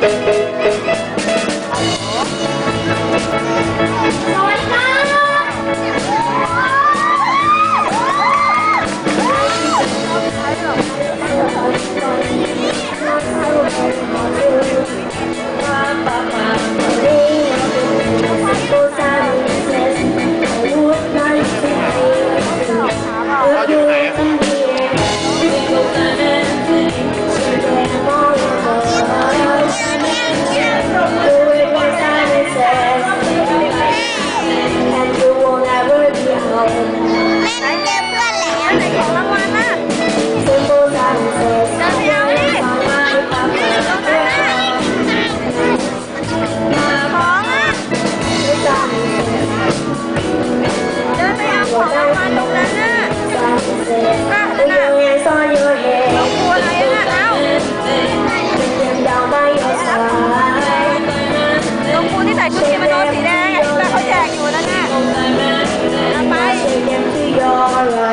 Thank you.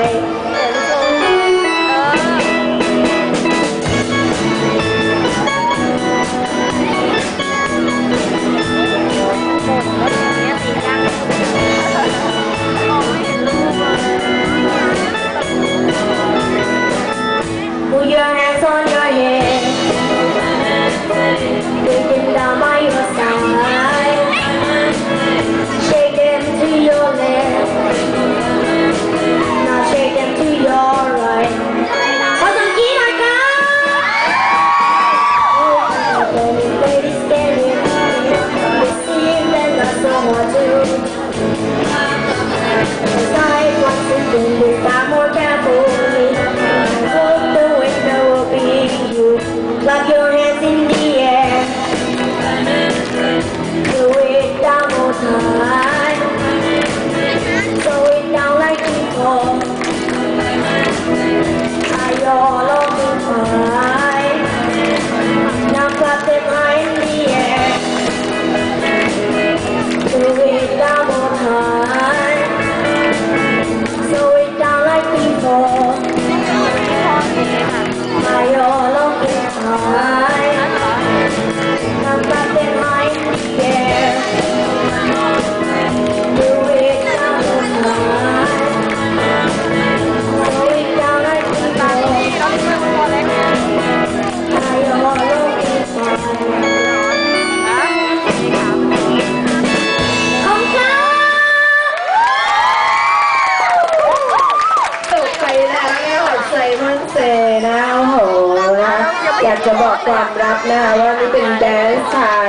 Bye. donors in ใส่มันเสนาโอ้โห อยากจะบอกความรักนะว่านี่เป็นแดนซ์ไทย